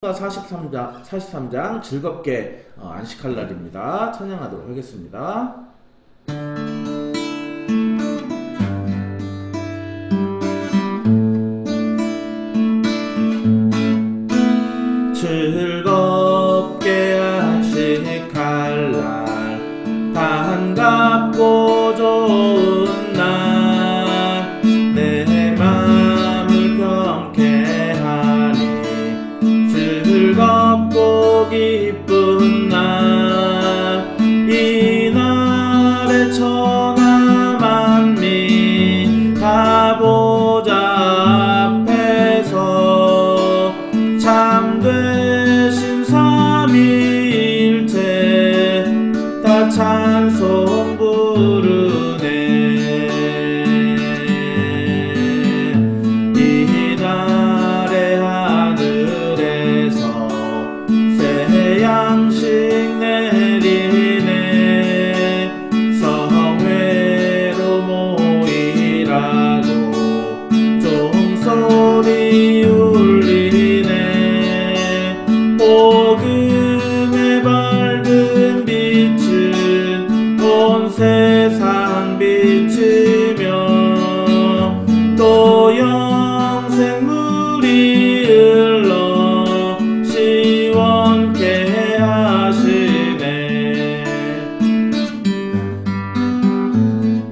43장, 43장 즐겁게 어, 안식할 날입니다. 찬양하도록 하겠습니다. 즐겁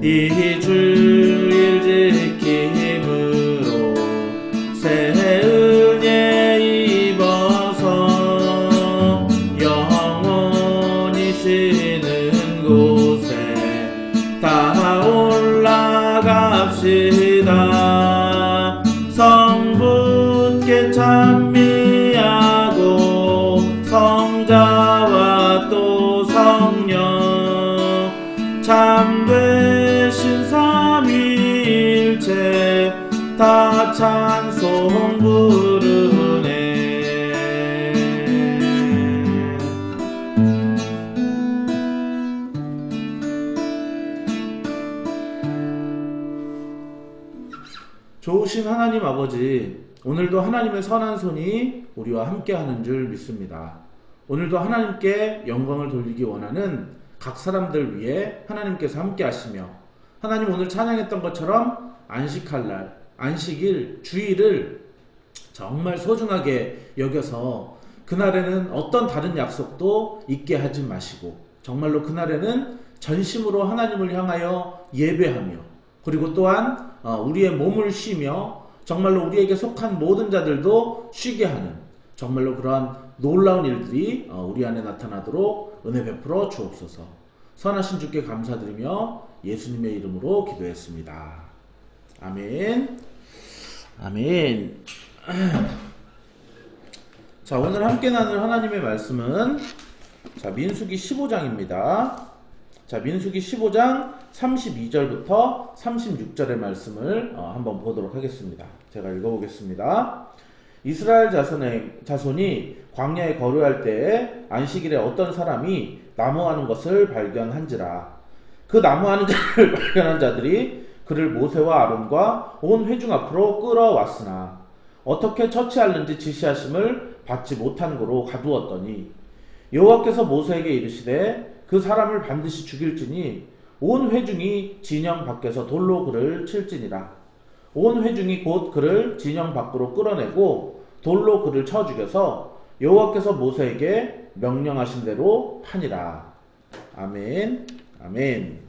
이 다 찬송 부르네 좋으신 하나님 아버지 오늘도 하나님의 선한 손이 우리와 함께하는 줄 믿습니다. 오늘도 하나님께 영광을 돌리기 원하는 각 사람들 위해 하나님께서 함께 하시며 하나님 오늘 찬양했던 것처럼 안식할 날, 안식일, 주일을 정말 소중하게 여겨서 그날에는 어떤 다른 약속도 있게 하지 마시고 정말로 그날에는 전심으로 하나님을 향하여 예배하며 그리고 또한 어, 우리의 몸을 쉬며 정말로 우리에게 속한 모든 자들도 쉬게 하는 정말로 그러한 놀라운 일들이 어, 우리 안에 나타나도록 은혜 베풀어 주옵소서. 선하신 주께 감사드리며 예수님의 이름으로 기도했습니다. 아멘. 아멘. 자, 오늘 함께 나눌 하나님의 말씀은 자, 민수기 15장입니다. 자, 민수기 15장 32절부터 36절의 말씀을 어, 한번 보도록 하겠습니다. 제가 읽어보겠습니다. 이스라엘 자손의, 자손이 광야에 거류할 때에 안식일에 어떤 사람이 나무하는 것을 발견한지라. 그 나무하는 자를 발견한 자들이 그를 모세와 아론과 온 회중 앞으로 끌어왔으나 어떻게 처치하는지 지시하심을 받지 못한 고로 가두었더니 여호와께서 모세에게 이르시되 그 사람을 반드시 죽일지니 온 회중이 진영 밖에서 돌로 그를 칠지니라. 온 회중이 곧 그를 진영 밖으로 끌어내고 돌로 그를 쳐 죽여서 여호와께서 모세에게 명령하신 대로 하니라. 아멘. 아멘.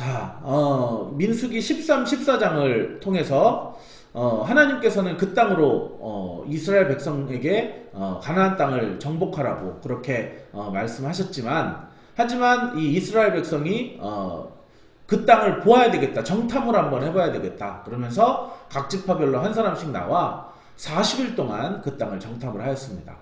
자, 어, 민수기 13, 14장을 통해서 어, 하나님께서는 그 땅으로 어, 이스라엘 백성에게 어, 가나안 땅을 정복하라고 그렇게 어, 말씀하셨지만 하지만 이 이스라엘 백성이 어, 그 땅을 보아야 되겠다 정탐을 한번 해봐야 되겠다 그러면서 각 지파별로 한 사람씩 나와 40일 동안 그 땅을 정탐을 하였습니다.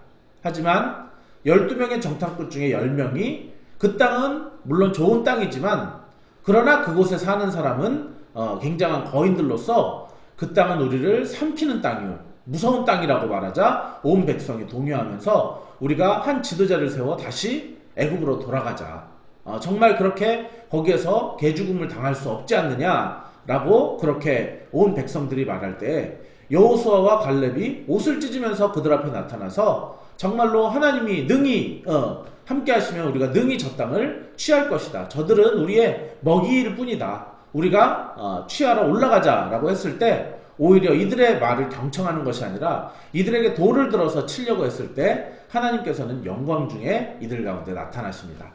하지만 12명의 정탐꾼 중에 10명이 그 땅은 물론 좋은 땅이지만 그러나 그곳에 사는 사람은 어, 굉장한 거인들로서 그 땅은 우리를 삼키는 땅이요. 무서운 땅이라고 말하자 온 백성이 동요하면서 우리가 한 지도자를 세워 다시 애굽으로 돌아가자. 어, 정말 그렇게 거기에서 개죽음을 당할 수 없지 않느냐라고 그렇게 온 백성들이 말할 때 여호수아와 갈렙이 옷을 찢으면서 그들 앞에 나타나서 정말로 하나님이 능히 어, 함께 하시면 우리가 능히 저 땅을 취할 것이다. 저들은 우리의 먹이일 뿐이다. 우리가 어, 취하러 올라가자라고 했을 때 오히려 이들의 말을 경청하는 것이 아니라 이들에게 돌을 들어서 치려고 했을 때 하나님께서는 영광 중에 이들 가운데 나타나십니다.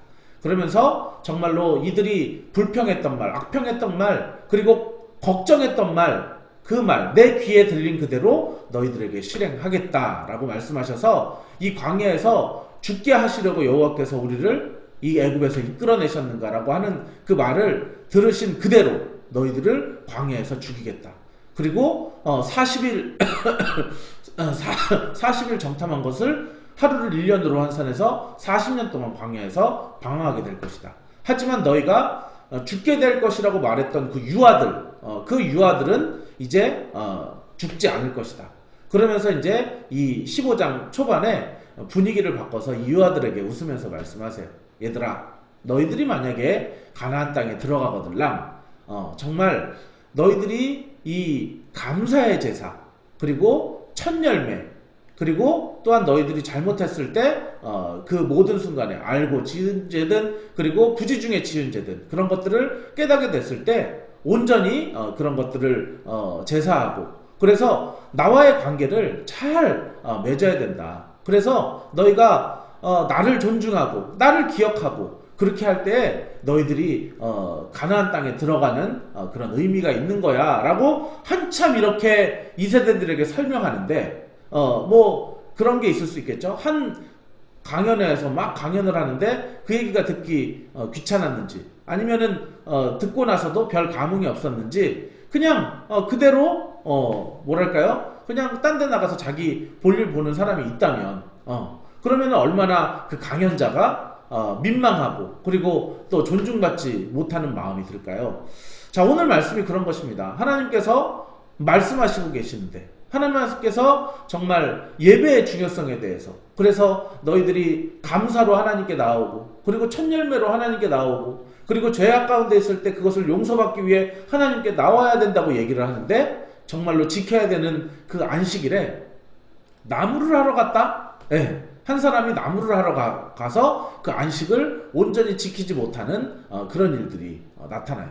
그러면서 정말로 이들이 불평했던 말, 악평했던 말, 그리고 걱정했던 말, 그 말, 내 귀에 들린 그대로 너희들에게 실행하겠다라고 말씀하셔서 이 광야에서 죽게 하시려고 여호와께서 우리를 이 애굽에서 이끌어내셨는가라고 하는 그 말을 들으신 그대로 너희들을 광야에서 죽이겠다. 그리고 어 40일 40일 정탐한 것을 하루를 1년으로 환산해서 40년 동안 광야에서 방황하게 될 것이다. 하지만 너희가 어, 죽게 될 것이라고 말했던 그 유아들, 어, 그 유아들은 이제 어, 죽지 않을 것이다. 그러면서 이제 이 15장 초반에 분위기를 바꿔서 이 유아들에게 웃으면서 말씀하세요. 얘들아, 너희들이 만약에 가나안 땅에 들어가거들랑 어, 정말 너희들이 이 감사의 제사 그리고 첫 열매 그리고 또한 너희들이 잘못했을 때그 어, 모든 순간에 알고 지은 죄든 그리고 부지 중에 지은 죄든 그런 것들을 깨닫게 됐을 때 온전히 어, 그런 것들을 어, 제사하고 그래서 나와의 관계를 잘 어, 맺어야 된다. 그래서 너희가 어, 나를 존중하고 나를 기억하고 그렇게 할 때 너희들이 어, 가나안 땅에 들어가는 어, 그런 의미가 있는 거야 라고 한참 이렇게 이 세대들에게 설명하는데 어, 뭐 그런 게 있을 수 있겠죠. 한 강연회에서 막 강연을 하는데 그 얘기가 듣기 어, 귀찮았는지 아니면은 어, 듣고 나서도 별 감흥이 없었는지 그냥 어, 그대로 어, 뭐랄까요? 그냥 딴 데 나가서 자기 볼일 보는 사람이 있다면 어, 그러면 얼마나 그 강연자가 어, 민망하고 그리고 또 존중받지 못하는 마음이 들까요? 자 오늘 말씀이 그런 것입니다. 하나님께서 말씀하시고 계시는데 하나님께서 정말 예배의 중요성에 대해서 그래서 너희들이 감사로 하나님께 나오고 그리고 첫 열매로 하나님께 나오고 그리고 죄악 가운데 있을 때 그것을 용서받기 위해 하나님께 나와야 된다고 얘기를 하는데 정말로 지켜야 되는 그 안식일에 나무를 하러 갔다? 네. 한 사람이 나무를 하러 가, 서그 안식을 온전히 지키지 못하는 어, 그런 일들이 어, 나타나요.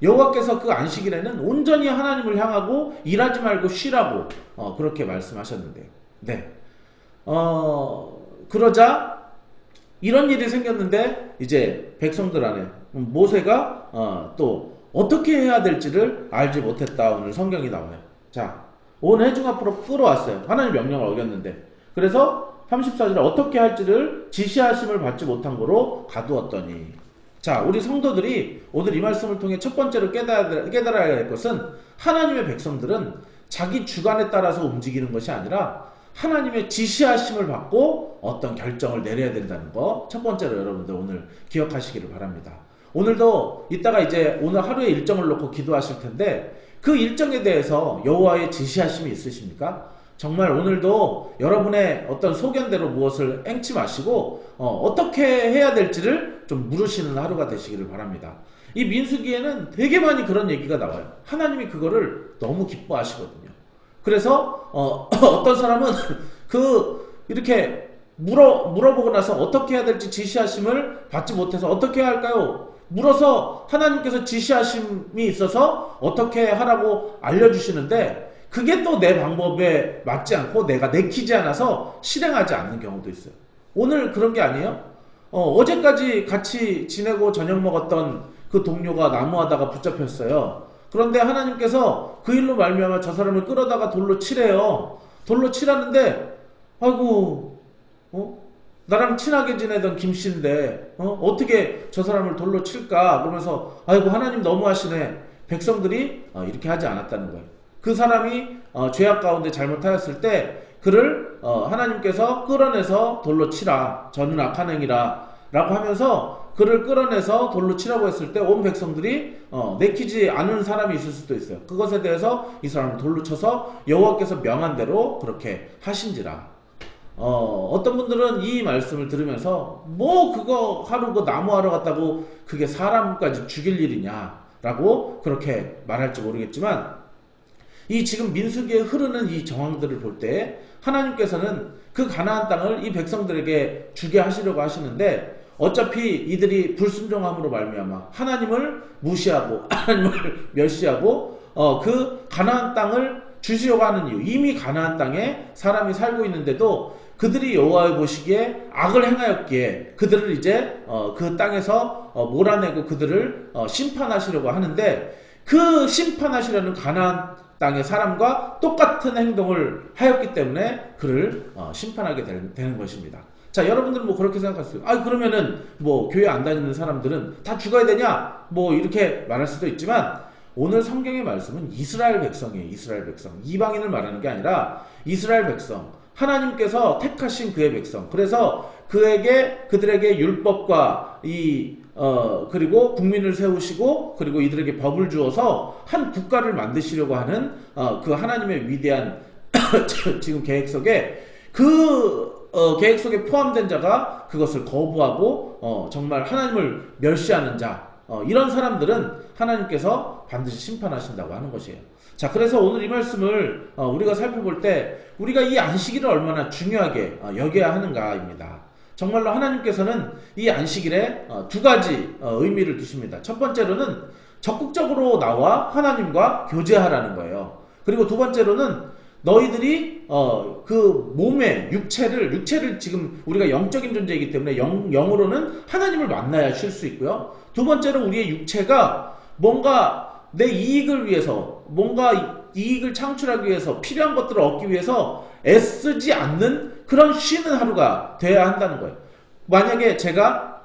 여호와께서 그 안식일에는 온전히 하나님을 향하고 일하지 말고 쉬라고 어, 그렇게 말씀하셨는데요. 네. 어, 그러자 이런 일이 생겼는데 이제 백성들 안에 모세가 어, 또 어떻게 해야 될지를 알지 못했다 오늘 성경이 나와요. 자, 온 회중 앞으로 끌어왔어요. 하나님 명령을 어겼는데. 그래서 34절에 어떻게 할지를 지시하심을 받지 못한 거로 가두었더니 자, 우리 성도들이 오늘 이 말씀을 통해 첫 번째로 깨달아야, 깨달아야 할 것은 하나님의 백성들은 자기 주관에 따라서 움직이는 것이 아니라 하나님의 지시하심을 받고 어떤 결정을 내려야 된다는 거 첫 번째로 여러분들 오늘 기억하시기를 바랍니다. 오늘도 이따가 이제 오늘 하루의 일정을 놓고 기도하실 텐데 그 일정에 대해서 여호와의 지시하심이 있으십니까? 정말 오늘도 여러분의 어떤 소견대로 무엇을 앵치 마시고 어, 떻게 해야 될지를 좀 물으시는 하루가 되시기를 바랍니다. 이 민수기에는 되게 많이 그런 얘기가 나와요. 하나님이 그거를 너무 기뻐하시거든요. 그래서 어, 어떤 사람은 그 이렇게 물어 물어보고 나서 어떻게 해야 될지 지시하심을 받지 못해서 어떻게 할까요? 물어서 하나님께서 지시하심이 있어서 어떻게 하라고 알려주시는데 그게 또 내 방법에 맞지 않고 내가 내키지 않아서 실행하지 않는 경우도 있어요. 오늘 그런 게 아니에요? 어, 제까지 같이 지내고 저녁 먹었던 그 동료가 나무하다가 붙잡혔어요. 그런데 하나님께서 그 일로 말미암아 저 사람을 끌어다가 돌로 치래요. 돌로 치라는데 아이고 어? 나랑 친하게 지내던 김 씨인데 어? 어떻게 저 사람을 돌로 칠까? 그러면서 아이고 하나님 너무하시네. 백성들이 어, 이렇게 하지 않았다는 거예요. 그 사람이 어, 죄악 가운데 잘못하였을 때 그를 어, 하나님께서 끌어내서 돌로 치라 저는 악한 행이라 라고 하면서 그를 끌어내서 돌로 치라고 했을 때 온 백성들이 어, 내키지 않은 사람이 있을 수도 있어요. 그것에 대해서 이 사람을 돌로 쳐서 여호와께서 명한 대로 그렇게 하신지라. 어, 어떤 분들은 이 말씀을 들으면서 뭐 그거 하루 그 나무 하러 갔다고 그게 사람까지 죽일 일이냐라고 그렇게 말할지 모르겠지만 이 지금 민수기에 흐르는 이 정황들을 볼 때 하나님께서는 그 가나안 땅을 이 백성들에게 주게 하시려고 하시는데 어차피 이들이 불순종함으로 말미암아 하나님을 무시하고 하나님을 멸시하고 어, 그 가나안 땅을 주시려고 하는 이유 이미 가나안 땅에 사람이 살고 있는데도 그들이 여호와의 보시기에 악을 행하였기에 그들을 이제 어, 그 땅에서 어, 몰아내고 그들을 어, 심판하시려고 하는데 그 심판하시려는 가나안 땅의 사람과 똑같은 행동을 하였기 때문에 그를 어, 심판하게 되는, 되는 것입니다. 자, 여러분들은 뭐 그렇게 생각하세요. 아, 그러면은 뭐 교회 안 다니는 사람들은 다 죽어야 되냐? 뭐 이렇게 말할 수도 있지만 오늘 성경의 말씀은 이스라엘 백성이에요. 이스라엘 백성. 이방인을 말하는 게 아니라 이스라엘 백성. 하나님께서 택하신 그의 백성. 그래서 그에게 그들에게 율법과 이 어, 그리고 국민을 세우시고 그리고 이들에게 법을 주어서 한 국가를 만드시려고 하는 어, 그 하나님의 위대한 지금 계획 속에 그 어, 계획 속에 포함된 자가 그것을 거부하고 어, 정말 하나님을 멸시하는 자 어, 이런 사람들은 하나님께서 반드시 심판하신다고 하는 것이에요. 자, 그래서 오늘 이 말씀을 어, 우리가 살펴볼 때 우리가 이 안식일을 얼마나 중요하게 어, 여겨야 하는가입니다. 정말로 하나님께서는 이 안식일에 어, 두 가지 어, 의미를 두십니다. 첫 번째로는 적극적으로 나와 하나님과 교제하라는 거예요. 그리고 두 번째로는 너희들이 어, 그 몸의 육체를 육체를 지금 우리가 영적인 존재이기 때문에 영, 영으로는 하나님을 만나야 쉴 수 있고요. 두 번째로 우리의 육체가 뭔가 내 이익을 위해서 뭔가 이익을 창출하기 위해서 필요한 것들을 얻기 위해서 애쓰지 않는 그런 쉬는 하루가 돼야 한다는 거예요. 만약에 제가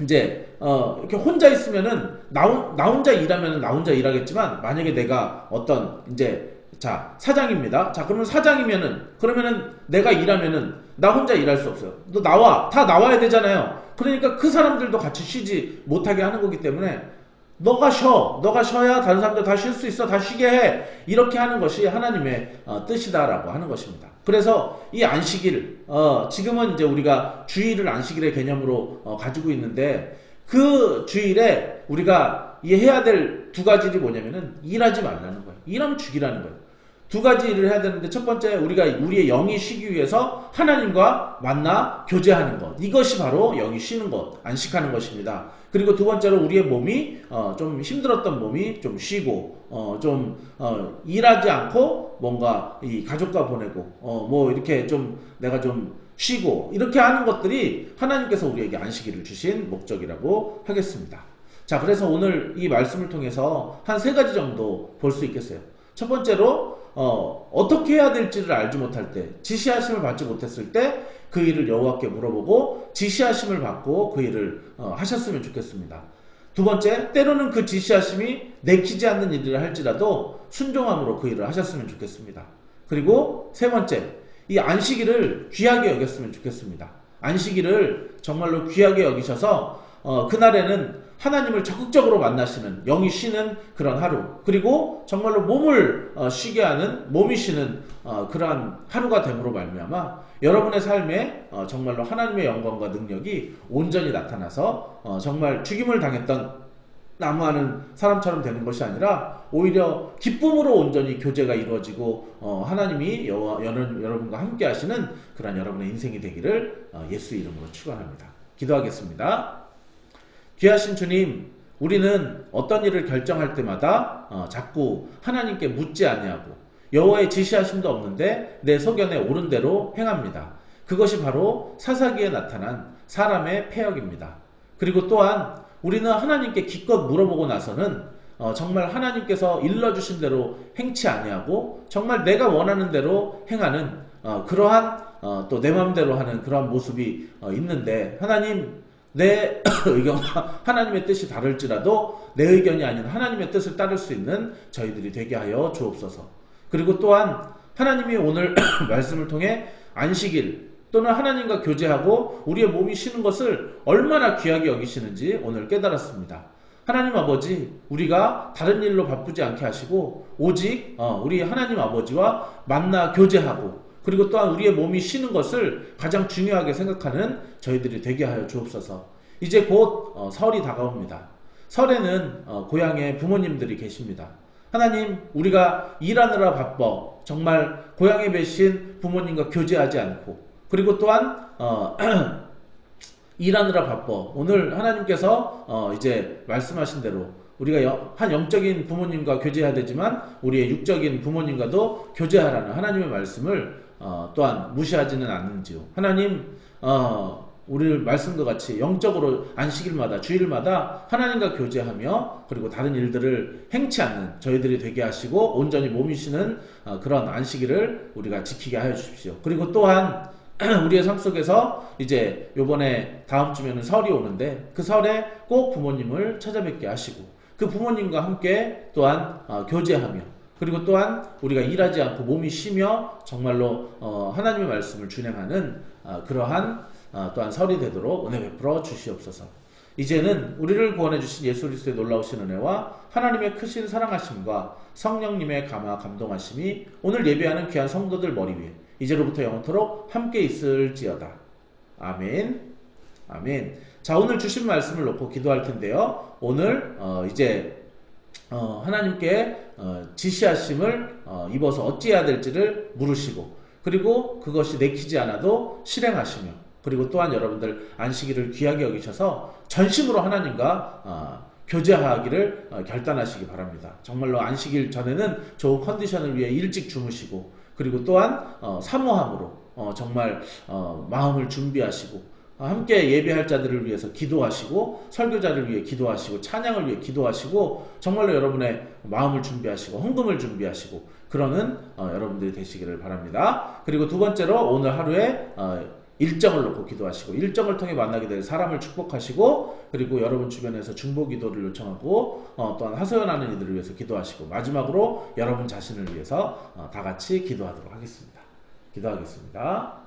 이제 어 이렇게 혼자 있으면은 나, 나 혼자 일하면은 나 혼자 일하겠지만 만약에 내가 어떤 이제 자 사장입니다. 자 그러면 사장이면은 그러면은 내가 일하면은 나 혼자 일할 수 없어요. 너 나와 다 나와야 되잖아요. 그러니까 그 사람들도 같이 쉬지 못하게 하는 거기 때문에 너가 쉬어. 너가 쉬어야 다른 사람들 다 쉴 수 있어. 다 쉬게 해. 이렇게 하는 것이 하나님의 어, 뜻이다라고 하는 것입니다. 그래서 이 안식일, 어, 지금은 이제 우리가 주일을 안식일의 개념으로 어, 가지고 있는데 그 주일에 우리가 해야 될 두 가지 일이 뭐냐면은 일하지 말라는 거예요. 일하면 죽이라는 거예요. 두 가지 일을 해야 되는데 첫 번째 우리가 우리의 영이 쉬기 위해서 하나님과 만나 교제하는 것 이것이 바로 영이 쉬는 것 안식하는 것입니다. 그리고 두 번째로 우리의 몸이 어, 좀 힘들었던 몸이 좀 쉬고 어, 좀 어, 일하지 않고 뭔가 이 가족과 보내고 어, 뭐 이렇게 좀 내가 좀 쉬고 이렇게 하는 것들이 하나님께서 우리에게 안식일을 주신 목적이라고 하겠습니다. 자, 그래서 오늘 이 말씀을 통해서 한 세 가지 정도 볼 수 있겠어요. 첫 번째로 어, 어떻게 해야 될지를 알지 못할 때, 지시하심을 받지 못했을 때 그 일을 여호와께 물어보고 지시하심을 받고 그 일을 어, 하셨으면 좋겠습니다. 두 번째, 때로는 그 지시하심이 내키지 않는 일을 할지라도 순종함으로 그 일을 하셨으면 좋겠습니다. 그리고 세 번째, 이 안식일을 귀하게 여겼으면 좋겠습니다. 안식일을 정말로 귀하게 여기셔서 어, 그날에는 하나님을 적극적으로 만나시는 영이 쉬는 그런 하루 그리고 정말로 몸을 어, 쉬게 하는 몸이 쉬는 어, 그러한 하루가 됨으로 말미암아 여러분의 삶에 어, 정말로 하나님의 영광과 능력이 온전히 나타나서 어, 정말 죽임을 당했던 나무하는 사람처럼 되는 것이 아니라 오히려 기쁨으로 온전히 교제가 이루어지고 어, 하나님이 여와, 여러분, 여러분과 함께 하시는 그런 여러분의 인생이 되기를 어, 예수 이름으로 축원합니다. 기도하겠습니다. 귀하신 주님, 우리는 어떤 일을 결정할 때마다 어, 자꾸 하나님께 묻지 아니하고 여호와의 지시하심도 없는데 내 소견에 옳은 대로 행합니다. 그것이 바로 사사기에 나타난 사람의 폐역입니다. 그리고 또한 우리는 하나님께 기껏 물어보고 나서는 어, 정말 하나님께서 일러주신 대로 행치 아니하고 정말 내가 원하는 대로 행하는 어, 그러한 어, 또 내 마음대로 하는 그러한 모습이 어, 있는데 하나님 내 의견과 하나님의 뜻이 다를지라도 내 의견이 아닌 하나님의 뜻을 따를 수 있는 저희들이 되게 하여 주옵소서. 그리고 또한 하나님이 오늘 말씀을 통해 안식일 또는 하나님과 교제하고 우리의 몸이 쉬는 것을 얼마나 귀하게 여기시는지 오늘 깨달았습니다. 하나님 아버지, 우리가 다른 일로 바쁘지 않게 하시고 오직 어, 우리 하나님 아버지와 만나 교제하고 그리고 또한 우리의 몸이 쉬는 것을 가장 중요하게 생각하는 저희들이 되게 하여 주옵소서. 이제 곧 어, 설이 다가옵니다. 설에는 어, 고향에 부모님들이 계십니다. 하나님 우리가 일하느라 바빠 정말 고향에 계신 부모님과 교제하지 않고 그리고 또한 어, 일하느라 바빠 오늘 하나님께서 어, 이제 말씀하신 대로 우리가 여- 한 영적인 부모님과 교제해야 되지만 우리의 육적인 부모님과도 교제하라는 하나님의 말씀을 어, 또한 무시하지는 않는지요. 하나님 어, 우리 말씀과 같이 영적으로 안식일마다 주일마다 하나님과 교제하며 그리고 다른 일들을 행치 않는 저희들이 되게 하시고 온전히 몸이시는 어, 그런 안식일을 우리가 지키게 하여 주십시오. 그리고 또한 우리의 삶 속에서 이제 요번에 다음 주면은 설이 오는데 그 설에 꼭 부모님을 찾아뵙게 하시고 그 부모님과 함께 또한 어, 교제하며 그리고 또한 우리가 일하지 않고 몸이 쉬며 정말로 어, 하나님의 말씀을 준행하는 어, 그러한 어, 또한 설이 되도록 은혜 베풀어 주시옵소서. 이제는 우리를 구원해 주신 예수 그리스도의 놀라우신 은혜와 하나님의 크신 사랑하심과 성령님의 감화 감동하심이 오늘 예배하는 귀한 성도들 머리 위에 이제로부터 영원토록 함께 있을지어다. 아멘. 아멘. 자, 오늘 주신 말씀을 놓고 기도할 텐데요. 오늘 어, 이제 어, 하나님께 어, 지시하심을 어, 입어서 어찌해야 될지를 물으시고 그리고 그것이 내키지 않아도 실행하시며 그리고 또한 여러분들 안식일을 귀하게 여기셔서 전심으로 하나님과 어, 교제하기를 어, 결단하시기 바랍니다. 정말로 안식일 전에는 좋은 컨디션을 위해 일찍 주무시고 그리고 또한 어, 사모함으로 어, 정말 어, 마음을 준비하시고 어, 함께 예배할 자들을 위해서 기도하시고 설교자를 위해 기도하시고 찬양을 위해 기도하시고 정말로 여러분의 마음을 준비하시고 헌금을 준비하시고 그러는 어, 여러분들이 되시기를 바랍니다. 그리고 두 번째로 오늘 하루에 어, 일정을 놓고 기도하시고 일정을 통해 만나게 될 사람을 축복하시고 그리고 여러분 주변에서 중보 기도를 요청하고 어, 또한 하소연하는 이들을 위해서 기도하시고 마지막으로 여러분 자신을 위해서 어, 다 같이 기도하도록 하겠습니다. 기도하겠습니다.